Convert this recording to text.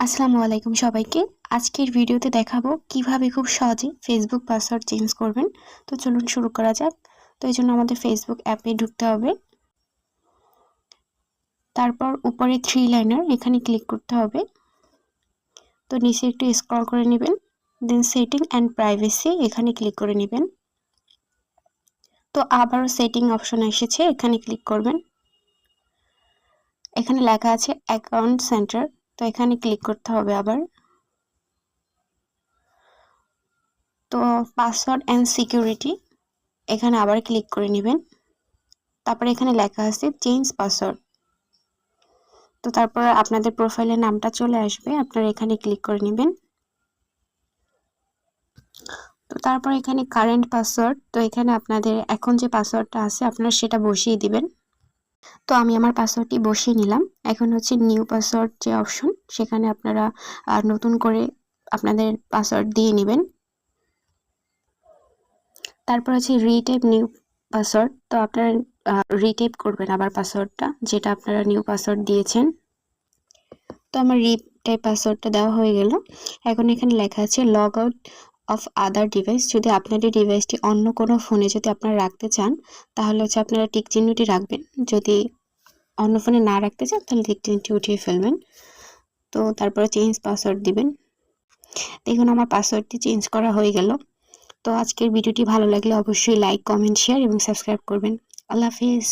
আসসালামু আলাইকুম সবাইকে। আজকের ভিডিওতে দেখাবো কীভাবে খুব সহজে ফেসবুক পাসওয়ার্ড চেঞ্জ করবেন। তো চলুন শুরু করা যাক। তো এই জন্য আমাদের ফেসবুক অ্যাপে ঢুকতে হবে। তারপর উপরে থ্রি লাইনার এখানে ক্লিক করতে হবে। তো নিচে একটু স্ক্রল করে নেবেন। দেন সেটিং অ্যান্ড প্রাইভেসি এখানে ক্লিক করে নেবেন। তো আবারও সেটিং অপশন এসেছে, এখানে ক্লিক করবেন। এখানে লেখা আছে অ্যাকাউন্ট সেন্টার তো এখানে ক্লিক করতে হবে আবার। তো পাসওয়ার্ড অ্যান্ড সিকিউরিটি এখানে আবার ক্লিক করে নেবেন। তারপরে এখানে লেখা আছে চেঞ্জ পাসওয়ার্ড তো তারপর আপনাদের প্রোফাইলের নামটা চলে আসবে, আপনারা এখানে ক্লিক করে নেবেন। তো তারপর এখানে কারেন্ট পাসওয়ার্ড তো এখানে আপনাদের এখন যে পাসওয়ার্ডটা আছে, আপনারা সেটা বসিয়ে দিবেন। তো আমি আমার পাসওয়ার্ডটি বসিয়ে নিলাম। এখন হচ্ছে নিউ পাসওয়ার্ড যে অপশন সেখানে আপনারা নতুন করে আপনাদের পাসওয়ার্ড দিয়ে নেবেন। তারপর আছে রিটেপ নিউ পাসওয়ার্ড তো আপনারা রিটেপ করবেন আবার পাসওয়ার্ডটা যেটা আপনারা নিউ পাসওয়ার্ড দিয়েছেন। তো আমার রিটেপ পাসওয়ার্ডটা দেওয়া হয়ে গেল। এখন এখানে লেখা আছে log out of other device যদি আপনার এই ডিভাইসটি অন্য কোনো ফোনে যদি আপনারা রাখতে চান, তাহলে হচ্ছে আপনারা টিক চিহ্নটি রাখবেন। যদি অন্য ফোনে না রাখতে চান, তাহলে টিক চিহ্নটি উঠিয়ে ফেলবেন। তো তারপরে চেঞ্জ পাসওয়ার্ড দিবেন। দেখুন, আমার পাসওয়ার্ডটি চেঞ্জ করা হয়ে গেল। তো আজকের ভিডিওটি ভালো লাগলে অবশ্যই লাইক কমেন্ট শেয়ার এবং সাবস্ক্রাইব করবেন। আল্লাহ হাফিজ।